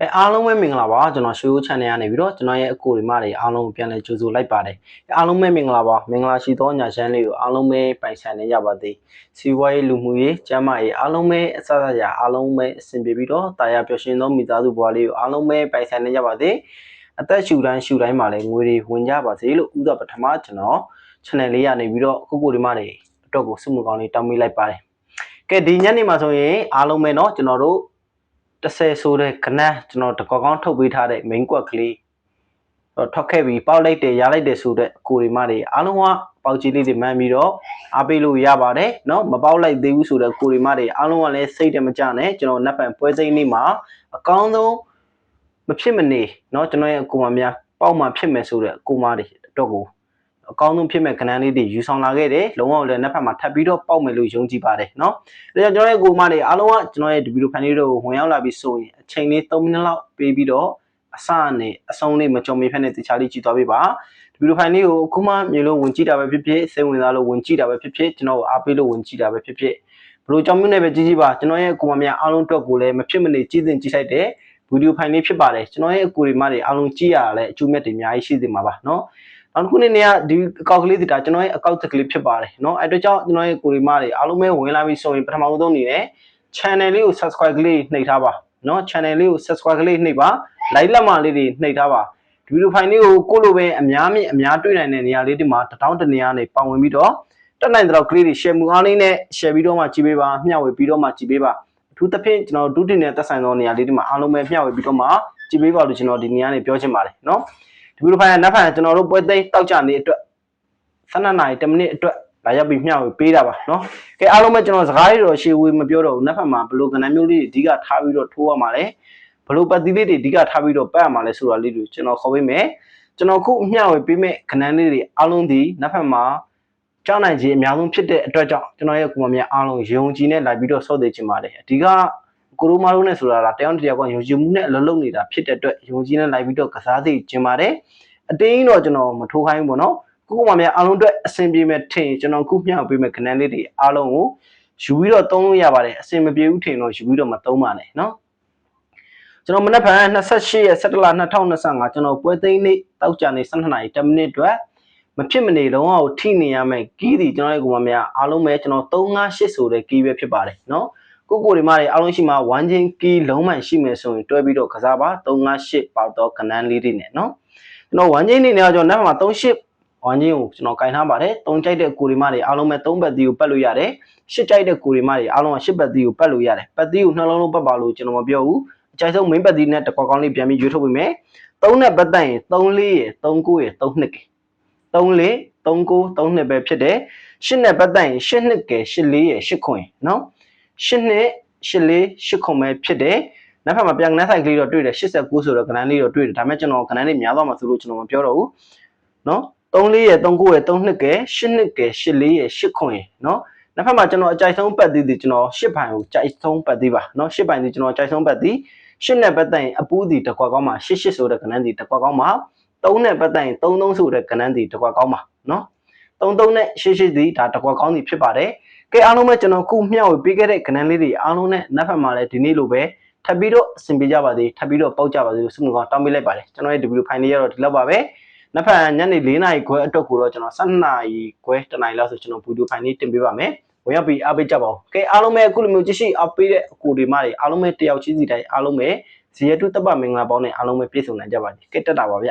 အဲအားလုံးပဲမင်္ဂလာပါကျွန်တော်ရွှေဦး channel ကနေပြီးတော့ကျွန်တော်ရဲ့အကိုတွေမတွေအားလုံးကိုပြန်လည်ကြိုဆိုလိုက်ပါတယ်အဲအားလုံးပဲမင်္ဂလာပါမင်္ဂလာရှိသောညချမ်းလေးကိုအားလုံးပဲပိုင်ဆိုင်နေကြပါသေးစီးပွားရေးလူမှုရေးကျန်းမာရေးအားလုံးပဲအစအစရာအားလုံးပဲအဆင်ပြေပြီးတော့တာယာပျော်ရွှင်သောမိသားစုဘဝလေးကိုအားလုံးပဲပိုင်ဆိုင်နေကြပါသေးအသက်ရှူတိုင်းရှူတိုင်းမှာလည်းငွေတွေဝင်ကြပါစေလို့ဥဒပထမကျွန်တော် channel လေးကနေပြီးတော့ကိုကိုတွေမတွေအတွက်ကိုစုမှုကောင်းလေးတောင်းပေးလိုက်ပါတယ်ကဲဒီညနေမှာဆိုရင်အားလုံးပဲเนาะကျွန်တော်တို့ 30ဆိုတဲ့ကနန်းကျွန်တော်တကောကောင်းထုတ်ပေးထားတဲ့ main ကွက်ကလေးတော့ထွက်ခဲ့ပြီးပေါက်လိုက်တယ်ရလိုက်တယ်ဆိုတဲ့ကိုရီမတွေအားလုံးကပေါက်ကြီးလေးတွေမှန်းပြီးတော့အားပေးလို့ရပါတယ်เนาะမပေါက်လိုက်သေးဘူးဆိုတဲ့ကိုရီမတွေအားလုံးကလည်းစိတ်တမကြနဲ့ကျွန်တော်နက်ပံပွဲစိမ့်နေ့မှာအကောင်းဆုံးမဖြစ်မနေเนาะကျွန်တော်ရဲ့အကူမများပေါက်မှဖြစ်မယ်ဆိုတဲ့အကူမတွေတော့ကို အကောင်းဆုံးဖြစ်မဲ့ကဏ္ဍလေးတွေယူဆောင်လာခဲ့တယ်လုံးဝလည်းနှစ်ဖက်မှာထပ်ပြီးတော့ပေါက်မယ်လို့ယုံကြည်ပါတယ်เนาะဒါကြောင့်ကျွန်တော်ရဲ့ကိုမတွေအားလုံးကကျွန်တော်ရဲ့ဒီဗီဒီယိုဖိုင်လေးတို့ဝင်ရောက်လာပြီးဆိုရင်အချိန်လေး3မိနစ်လောက်ပေးပြီးတော့အစနဲ့အဆုံးလေးမကြုံမီဖက်နဲ့တခြားလေးကြည့်သွားပေးပါဒီဗီဒီယိုဖိုင်လေးကိုအခုမှမြင်လို့ဝင်ကြည့်တာပဲဖြစ်ဖြစ်စိတ်ဝင်စားလို့ဝင်ကြည့်တာပဲဖြစ်ဖြစ်ကျွန်တော်အားပေးလို့ဝင်ကြည့်တာပဲဖြစ်ဖြစ်ဘလို့ကြောင့်မျိုးနဲ့ပဲကြည့်ကြည့်ပါကျွန်တော်ရဲ့ကိုမများအားလုံးအတွက်ကိုလည်းမဖြစ်မနေကြည့်တင်ကြည့်လိုက်တဲ့ဗီဒီယိုဖိုင်လေးဖြစ်ပါတယ်ကျွန်တော်ရဲ့အကူတွေမတွေအားလုံးကြည့်ရတာလည်းအကျိုးမြတ်တွေအများကြီးရှိသေးမှာပါเนาะ နောက်တစ်ခုအနေနဲ့ကဒီအကောက်ကလေးတွေဒါကျွန်တော်ရဲ့အကောက်တစ်ကလေးဖြစ်ပါတယ်เนาะအဲ့အတွက်ကြောင့်ကျွန်တော်ရဲ့ကိုရီမတွေအားလုံးပဲဝင်လာပြီဆိုရင်ပထမဆုံးအနေနဲ့ channel လေးကို subscribe ကလေးနှိပ်ထားပါเนาะ channel လေးကို subscribe ကလေးနှိပ်ပါ like လက်မလေးတွေနှိပ်ထားပါဒီဗီဒီယိုဖိုင်လေးကိုကိုလိုပဲအများမြင့်အများတွေ့နိုင်တဲ့နေရာလေးတွေမှာတထောင်တနေရာနေပါဝင်ပြီးတော့တက်နိုင်တဲ့တော့ကလေးတွေ share မှုအားလေးနဲ့ share ပြီးတော့မှကြည့်ပေးပါမျှဝေပြီးတော့မှကြည့်ပေးပါအထူးသဖြင့်ကျွန်တော်ဒုတိယနဲ့သက်ဆိုင်သောနေရာလေးတွေမှာအားလုံးပဲမျှဝေပြီးတော့မှကြည့်ပေးပါလို့ကျွန်တော်ဒီနေရာနေပြောချင်ပါတယ်เนาะ ဒီလိုဖိုင်ကနက်ဖိုင်ကကျွန်တော်တို့ပွဲသိမ်းတောက်ကြနေအတွက်12နာရီ10မိနစ်အတွက်လာရောက်ပြီးမျှဝေပေးတာပါနော်ကဲအားလုံးပဲကျွန်တော်စကားတွေတော့ရှေးဝေးမပြောတော့ဘူးနက်ဖက်မှာဘလို့ကဏ္ဍမျိုးလေးတွေအဓိကထားပြီးတော့ထိုးရမှာလဲဘလို့ပတ်သီးလေးတွေအဓိကထားပြီးတော့ပတ်ရမှာလဲဆိုတာလေးတွေကျွန်တော်ခေါ်ပေးမယ်ကျွန်တော်ခုမျှဝေပေးမဲ့ကဏ္ဍလေးတွေအားလုံးဒီနက်ဖက်မှာကြောက်နိုင်ခြင်းအများဆုံးဖြစ်တဲ့အတွက်ကြောင့်ကျွန်တော်ရဲ့ကုမမြအားလုံးယုံကြည်နဲ့လာပြီးတော့ဆော့သေးခြင်းပါတယ်အဓိက ကိုရိုမာတို့နဲ့ဆိုတာတယောက်တစ်ယောက်ကယုံကြည်မှုနဲ့အလုံးလုံးနေတာဖြစ်တဲ့အတွက်ယုံကြည်နဲ့လိုက်ပြီးတော့ကစားသေးခြင်းပါတယ်အတင်းတော့ကျွန်တော်မထိုးခိုင်းဘူးပေါ့နော်ခုကမှများအားလုံးအတွက်အဆင်ပြေမဲ့ထင်ကျွန်တော်ခုမျှပေးမဲ့ခဏန်းလေးတွေအားလုံးကိုယူပြီးတော့သုံးလို့ရပါတယ်အဆင်မပြေဘူးထင်တော့ယူပြီးတော့မသုံးပါနဲ့နော်ကျွန်တော်မနေ့ဖန်28ရက်17လ2025ကျွန်တော်ပွဲသိမ်းနေ့တောက်ကြနေ12နာရီ10မိနစ်အတွက်မဖြစ်မနေလုံးဝကိုထိနေရမယ်ကီးဒီကျွန်တော်ရဲ့ကိုမများအားလုံးပဲကျွန်တော်358ဆိုတဲ့ကီးပဲဖြစ်ပါတယ်နော် ကိုကိုတွေမတွေအားလုံးရှိမှာ1ချင်းကီးလုံးမှန်ရှိမယ်ဆိုရင်တွဲပြီးတော့ကစားပါ358ပေါက်တော့ကနန်းလေးတွေနဲ့နော်ကျွန်တော်1ချင်းနေနေတော့ကျွန်တော်နောက်မှာ38 1ချင်းကိုကျွန်တော်ကင်ထားပါတယ်3ကြိုက်တဲ့ကိုရီမတွေအားလုံးပဲ3ဘက်သီးကိုပတ်လို့ရတယ်8ကြိုက်တဲ့ကိုရီမတွေအားလုံးက8ဘက်သီးကိုပတ်လို့ရတယ်ပတ်သီးကိုနှလုံးလုံးပတ်ပါလို့ကျွန်တော်မပြောဘူးအကြိုက်ဆုံး main ဘက်သီးနဲ့တကွာကောင်းလေးပြန်ပြီးရွေးထုတ်ပေးမယ်3နဲ့ပတ်သက်ရင်3လေးရယ်3 9ရယ်3နှစ်က3လေး3 9 3နှစ်ပဲဖြစ်တယ်8နဲ့ပတ်သက်ရင်8နှစ်က8လေးရယ်8ခွင်နော် 8နှစ်8လေး8ခွန်ပဲဖြစ်တယ်နောက်ဖက်မှာပြန်ကနန်းဆိုင်ကလေးတော့တွေ့တယ်89ဆိုတော့ကနန်းလေးတော့တွေ့တယ်ဒါပေမဲ့ကျွန်တော်ကနန်းလေးများသွားမှာဆိုလို့ကျွန်တော်မပြောတော့ဘူးနော်3လေးရယ်3 9ရယ်3နှစ်က8နှစ်က8လေးရယ်8ခွန်ရယ်နော်နောက်ဖက်မှာကျွန်တော်အကြိုက်ဆုံးပတ်သေးသေးကျွန်တော်8ဘိုင်ကိုကြိုက်ဆုံးပတ်သေးပါနော်8ဘိုင်ဒီကျွန်တော်ကြိုက်ဆုံးပတ်သေး8နဲ့ပတ်သက်ရင်အပူးဒီတစ်ခွက်ကောင်းမှာ88ဆိုတဲ့ကနန်းဒီတစ်ခွက်ကောင်းမှာ3နဲ့ပတ်သက်ရင်33ဆိုတဲ့ကနန်းဒီတစ်ခွက်ကောင်းမှာနော်33နဲ့88ဒီဒါတစ်ခွက်ကောင်းဒီဖြစ်ပါတယ် ကဲအားလုံးပဲကျွန်တော်ခုမျှဝေပေးခဲ့တဲ့ကနန်းလေးတွေအားလုံးနဲ့နောက်ဖက်မှာလည်းဒီနေ့လိုပဲထပ်ပြီးတော့အဆင်ပြေကြပါသေးထပ်ပြီးတော့ပေါက်ကြပါသေးလို့ဆုမကောင်းတောင်းပေးလိုက်ပါတယ်ကျွန်တော်ရဲ့ဒီဗီဒီယိုဖိုင်လေးရတော့ဒီလောက်ပါပဲနောက်ဖက်ညနေ၄နာရီခွဲအတွက်ကိုတော့ကျွန်တော်7နာရီခွဲတနာရီလောက်ဆိုကျွန်တော်ဗီဒီယိုဖိုင်လေးတင်ပေးပါမယ်ဝင်ရောက်ပြီးအားပေးကြပါဦးကဲအားလုံးပဲအခုလိုမျိုးကြည့်ရှိအားပေးတဲ့အကူတွေမတွေအားလုံးပဲတယောက်ချင်းစီတိုင်းအားလုံးပဲဇီယတုတပမင်္ဂလာပေါင်းနဲ့အားလုံးပဲပြည့်စုံနိုင်ကြပါစေကဲတက်တာပါဗျ